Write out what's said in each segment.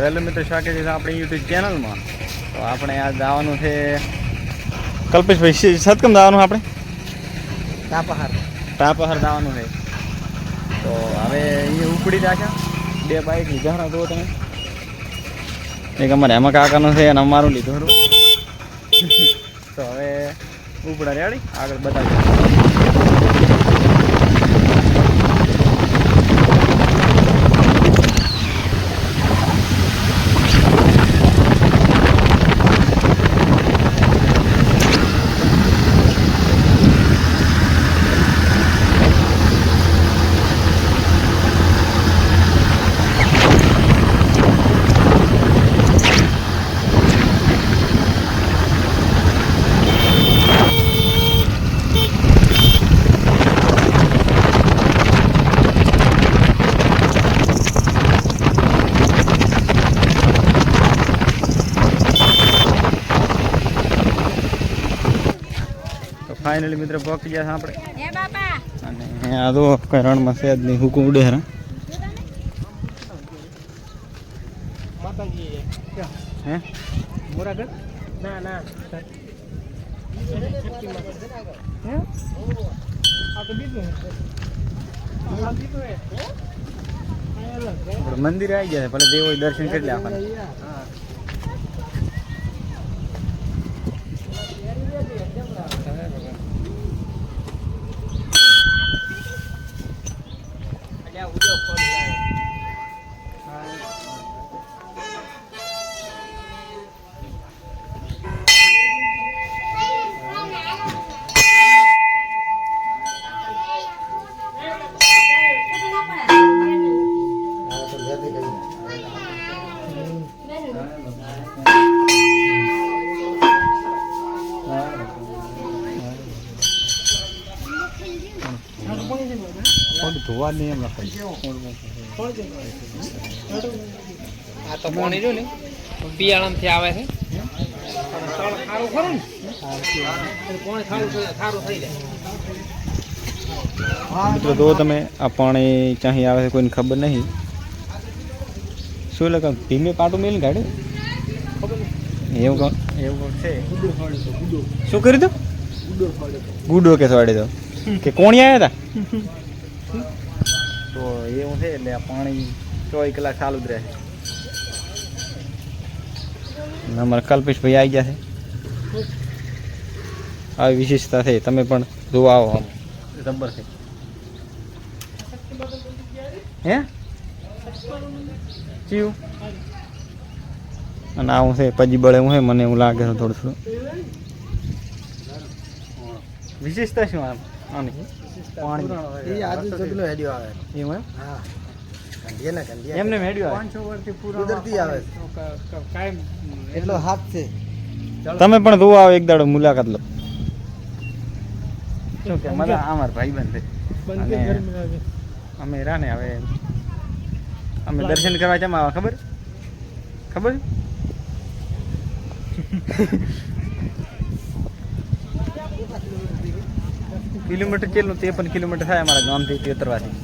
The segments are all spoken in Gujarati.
તો હેલો મિત્રો સ્વાગત છે આપણી યુટ્યુબ ચેનલમાં તો આપણે આ જવાનું છે કલ્પેશભાઈ સતકમ જવાનું આપણે? તાપહાર. તાપહર જવાનું છે. તો હવે અહીંયા ઉપડી રાખ્યા બે બાઈક લીધા તો તમે. એક અમારે એમાં કાકાનું છે અને અમારું લીધું. તો હવે ઉપડા રેડી આગળ બતાવીએ. ફાઇનલી મિત્રો પહોંચી ગયા છે આપણે. હે બાપા. અને આ તો કઈ રણમાં છે જ નહીં હુકુમ ઉડે હે મંદિરે આવી ગયા છે ભલે દેવો દર્શન કરી લે આપણને. થોડું એમ આ તો પાણી જો ને. પિયાળામથી આવે છે. તળ ખારું ખરું ને પાણી ખારું ખારું થઈ જાય મિત્રો જો તમે આ પાણી ક્યાંથી આવે છે કોઈને ખબર નહીં. શું લખા ધીમે પાટું મેલ ગાડે? એવું કહો એવું છે શું કર્યું હતું? ગુડો કે સવાડે તો? કે કોણી આવ્યા હતા? તો એવું છે એટલે પાણી ચોવીસ કલાક ચાલુ જ રહે. અમારા કલ્પેશભાઈ આવી ગયા છે. આવી વિશેષતા છે. તમે પણ જોવા આવો આમ. જબર છે. હે? ચીયું? અને આવું છે પછી બળે હું છે મને એવું લાગે છે થોડું થોડું. વિશેષતા શું આમ? આની? પાણી. એ આજુ જગલો હેડ્યો આવે. એવું એમ? હા. કંડિયા ના કંડિયા એમને મેળ્યું પાંચસો વર્ષથી કુદરતી આવે. કાયમ એટલો હાથ છે. તમે પણ જોવા આવો એક દાડો મુલાકાત લો. શું કે મજા અમાર ભાઈ બંધ અમે રાને હવે અમે દર્શન કરવા કેમ આવા ખબર? ખબર? કિલોમીટર કેટલું ત્રેપન કિલોમીટર થાય અમારા ગામથી તેતરવાથી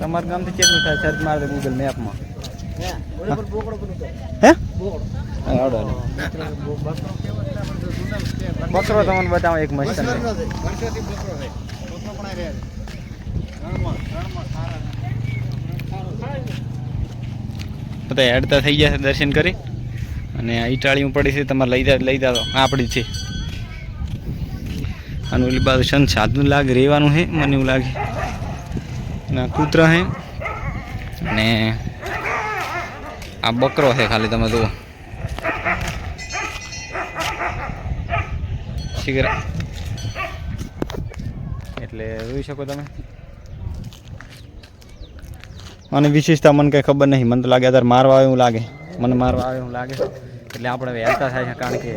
તમારા ગામથી કેટલું થાય સર્ચ મારે ગૂગલ મેપમાં. હે. બકરો તમને બતાવો એક મસ્ત. બધા હેડતા થઈ ગયા છે દર્શન કરી. અને ઈટાળીઓ પડી છે તમારે લઈ જા લઈ જાઓ. આપણી છે. અને ઓલી બાજુ સંત સાધનું લાગે, રહેવાનું છે મને એવું લાગે. અને કૂતરા છે અને આ બકરો છે ખાલી, તમે જુઓ. એટલે જોઈ શકો તમે. અને વિશેષતા મને કંઈ ખબર નહીં. મને તો લાગે અત્યારે મારવા આવે એવું લાગે. મને મારવા આવે એવું લાગે. એટલે આપણે હવે હેરતા થાય છે, કારણ કે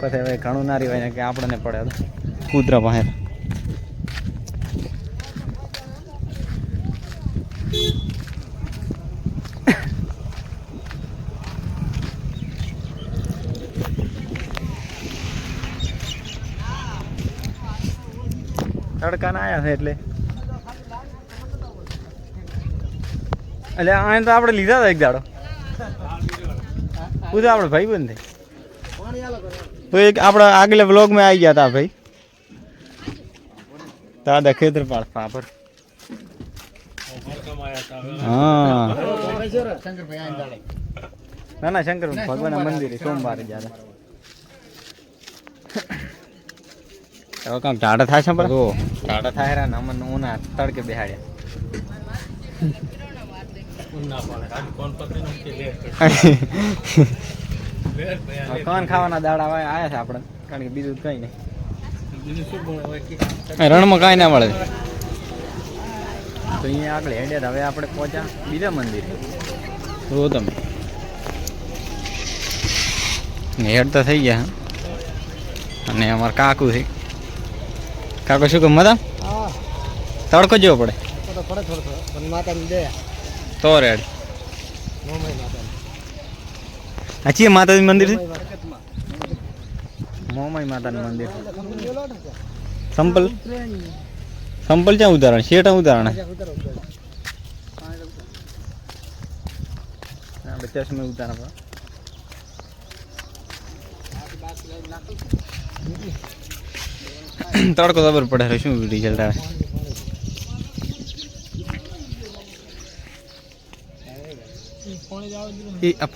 પછી હવે ઘણું ના રહેવાય ને કે આપણને પડે તો કૂતરા પાસે તડકાના આવ્યા છે એટલે એટલે આ તો આપણે લીધા હતા એક દાડો હું તો આપણે ભાઈ બંધ તો એક આપણા આગલા બ્લોગમાં આવી ગયા હતા ભાઈ દાદા ખેતરપાળ પાપર હા. ના ના શંકર ભગવાન મંદિરે સોમવારે ગયા હવે કાંક ટાટા થાય છે પણ? ટાટા થાય રા ને અમને ઉના તડકે બેહાડ્યા. હવે ખાવાના દાડા આવે આયા છે આપણે. કારણ કે બીજું કઈ નહીં. રણમાં કાંઈ ના મળે. તો અહીંયા આગળ હેડે હવે આપણે પહોંચ્યા બીજા મંદિરે. જો તમે. હેડ તો થઈ ગયા. હા. અને અમાર કાકુ છે. કાકુ શું કે મજા તડકો જેવો પડે. તો પડે થોડો થોડો પણ માતાની દયા. તો રેડ. ચીએ માતાજી મંદિર છે? મોમાઈ માતાનું મંદિર. સંપલ? સંપલ ક્યાં ઉદાહરણ શેઠા ઉદાહરણ આપણે સમય ઉતારા તડકો ખબર પડે, શું રિઝલ્ટ આવે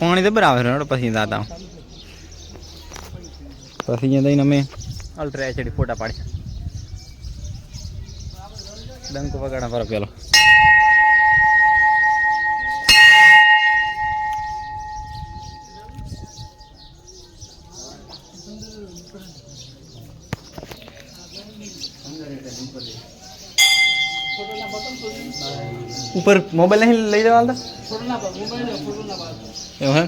પાણી જબર આવે પછી દાદા પછી અહીંયા જઈને અમે અલ્ટ્રા એચડી ફોટા પાડ્યા. ડંકો વગાડા પર પેલો. ઉપર મોબાઈલ નહીં લઈ જવા આવતા એવું હે?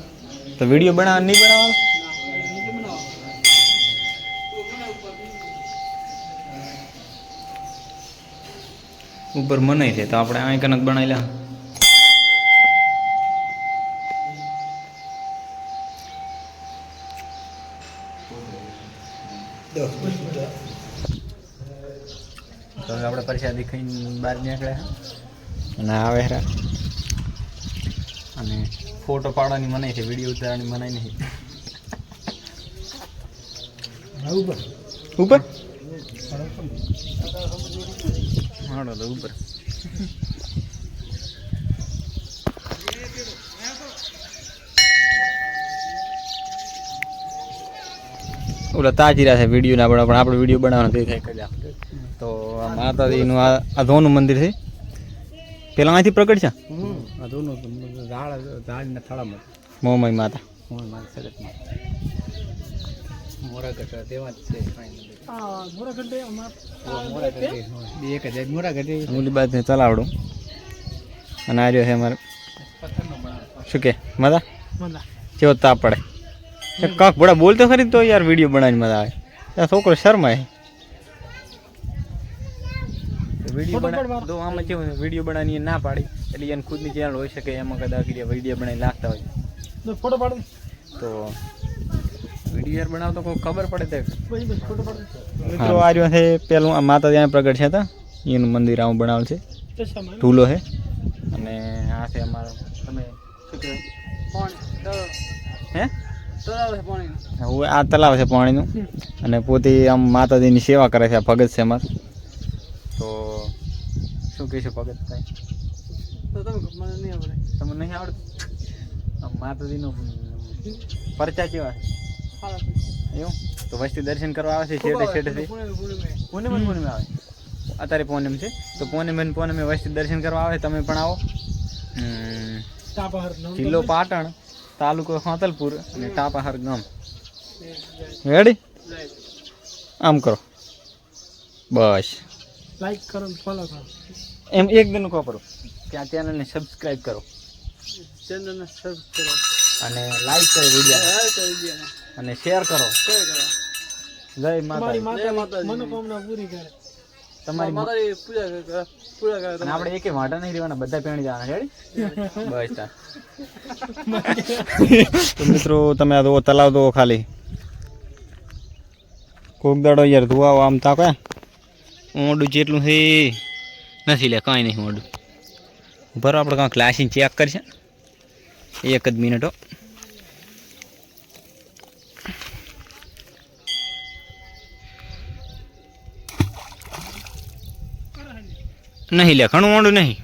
તો વીડિયો બનાવવા નહીં બનાવવા ઉપર મનાય છે તો આપણે અહીં કનક બનાવી લે. તો હવે આપણે પરસાદી ખાઈને બહાર નીકળ્યા અને આવે હેરા અને ફોટો પાડવાની મનાઈ છે વીડિયો ઉતારવાની મનાઈ નહીં. ઉપર. હાડો તો ઉપર. ઓલા તાજીરા છે વીડિયો ના બનાવ પણ આપણે વીડિયો બનાવવાનો તે થાય કર્યા તો આ માતાજીનું આ અધોનું ધોનું મંદિર છે. પેલા અહીંથી પ્રગટ છે? દોનો ઝાડ ઝાડના થળામાં. મોમય માતા. મોમય માતા સરસ સગતમાં મોરાગઢ તેવા છે મોરાગઢ મોરાગઢ એક જ મોરાગઢ. ઓલી બાદ ચલાવડું. અને આ રહ્યો છે અમારે. શું કે? મજા? મજા. કેવો તાપ પડે? કાંક ભોળા બોલતો ખરી તો યાર વીડિયો બનાવીને મજા આવે. ત્યાં છોકરો શરમાય. વીડિયો બના તો આમાં કેવું વીડિયો બનાવીને ના પાડી એટલે એને ખુદની ચેનલ હોઈ શકે એમાં કદાચ વીડિયો બનાવી નાખતા હોય. ફોટો પાડ. તો વીડિયો બનાવતો કોઈ ખબર પડે તો. મિત્રો આ રહ્યો છે પહેલું માતા ત્યાં પ્રગટ છે હતા. એનું મંદિર આવું બનાવેલ છે. ઢૂલો છે. અને આ છે અમારો તમે હે? હવે આ તલાવ છે પાણીનું. અને પોતે આમ માતાજીની સેવા કરે છે આ ભગત છે અમાર. તો શું કહીશું ભગત કાંઈ તમને નહીં આવડતું? આમ માતાજીનો પરચા કેવા છે? એવું? તો વસ્તી દર્શન કરવા આવે છે છેટે છેટેથી પૂનમ પૂનમે આવે. અત્યારે પૂનમ છે. તો પૂનમ અને પૂનમે વસ્તી દર્શન કરવા આવે તમે પણ આવો. જિલ્લો પાટણ તાલુકો હોતલપુર અને ટાપાહર ગામ. રેડી આમ કરો. બસ. લાઈક કરો ફોલો કરો. એમ એક દિન કહો કરો કે આ ચેનલને સબસ્ક્રાઇબ કરો. ચેનલને સબસ્ક્રાઇબ કરો અને લાઈક કરો વીડિયો. અને શેર કરો. જય માતા માતા મનોકામના પૂરી કરે. તમારી માતાજી પૂજા કરે પૂજા કરે અને આપણે એકે વાટા નહીં રહેવાના બધા પેણી જવાના છે બસ. તાર તો મિત્રો તમે આ દો તલાવ દો ખાલી. કોક દાડો યાર ધોવા આમ તા કયા ઊંડું જેટલું છે નથી લે કાંઈ નહીં ઊંડું બરાબર આપણે કાંઈક ક્લાસીને ચેક કરશે. એક જ મિનિટો નહીં લે ઘણું ઊંડું નહીં.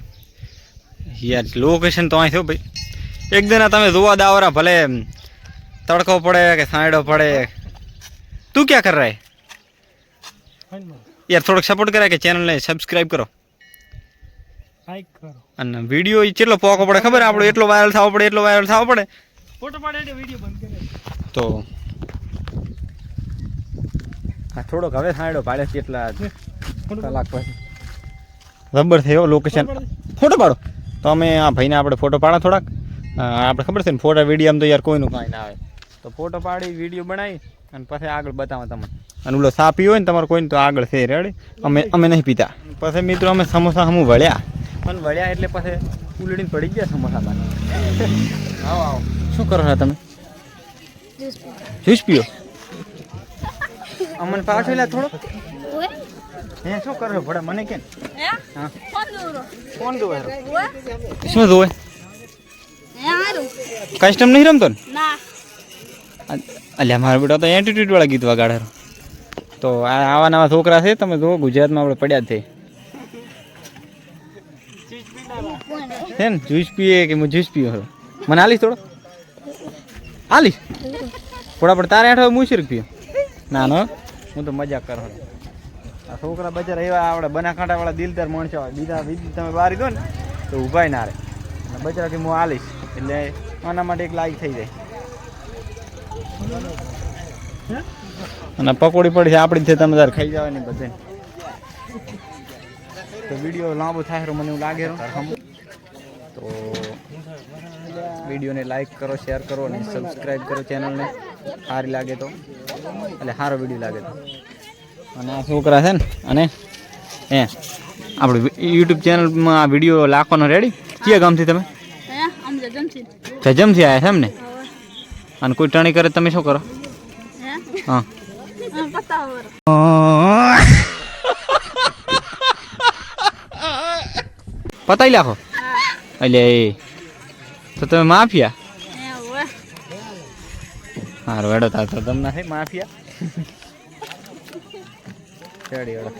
યાર લોકેશન તો અહીં થયું ભાઈ. એક દિન તમે જોવા દાવરા ભલે તડકો પડે કે સાંડો પડે. તું ક્યાં કર રહે? યાર થોડોક સપોર્ટ કરાય કે ચેનલને સબસ્ક્રાઇબ કરો. લાઈક કરો. અને વીડિયો કેટલો પોકો પડે ખબર? આપણો એટલો વાયરલ થવો પડે એટલો વાયરલ થવો પડે. ફોટો પાડે વીડિયો બંધ કરે. તો આ થોડોક હવે સાંડો પાડે એટલા કલાક પછી. રબર થયો લોકેશન ફોટો પાડો. તો અમે આ ભાઈને આપણે ફોટો પાડા થોડાક. આપણે ખબર છે ને ફોટા વીડિયો તો યાર કોઈનું કાંઈ ના આવે. તો ફોટો પાડી વીડિયો બનાવી અને પછી આગળ બતાવો તમને. અને ઓલો સા પીવો હોય ને તમારે કોઈને તો આગળ છે રેડી? અમે અમે નહીં પીતા. પછી મિત્રો અમે સમોસા હમું વળ્યા. અને વળ્યા એટલે પછી ઉલડીને પડી ગયા સમોસા બાદ આવો આવો. શું કરો છો તમે? જ્યુસ પીઓ. અમને પાછો થોડો. હે શું કરો છો ભડા મને કેમ હા કોણ જોવે શું જોવે કસ્ટમ નહીં રમતો ને અ- અલ્યા મારો બેટો તો એટીટ્યુડ વાળા ગીત વગાડે છે. તો આ આવા નવા છોકરા છે તમે જુઓ ગુજરાતમાં આપણે પડ્યા જ છે છે ને જ્યુસ પીએ કે હું જ્યુસ પીયો છું મને આલીશ થોડો આલીશ થોડા પણ તારે હેઠળ હું શીર્ક પીયો ના ના હું તો મજાક કરો છું. આ છોકરા બચારા એવા આપણે બનાકાંઠા વાળા દિલદાર માણસો બીજા બીજી તમે બહાર દો ને તો ઊભા ના રહે. અને બચારાથી કે હું આલીશ એટલે આના માટે એક લાઈક થઈ જાય. અને પકોડી પડી છે આપણી છે તમે તાર ખાઈ જવાની બધે તો વીડિયો લાંબો થાય મને એવું લાગે. તો વિડીયોને લાઈક કરો શેર કરો અને સબસ્ક્રાઈબ કરો ચેનલને સારી લાગે તો. એટલે સારો વીડિયો લાગે તો. અને આ છોકરા છે ને અને એ આપણું યુટ્યુબ ચેનલમાં આ વીડિયો લાખવાનો રેડી કયા ગામથી તમે? જજમથી આવ્યા છે એમ ને? અને કોઈ ટણી કરે તમે શું કરો? હા? પતાવી લાખો? એટલે એ. તો તમે માફિયા? હારું એડો તો તમને છે માફિયા રેડી હેડો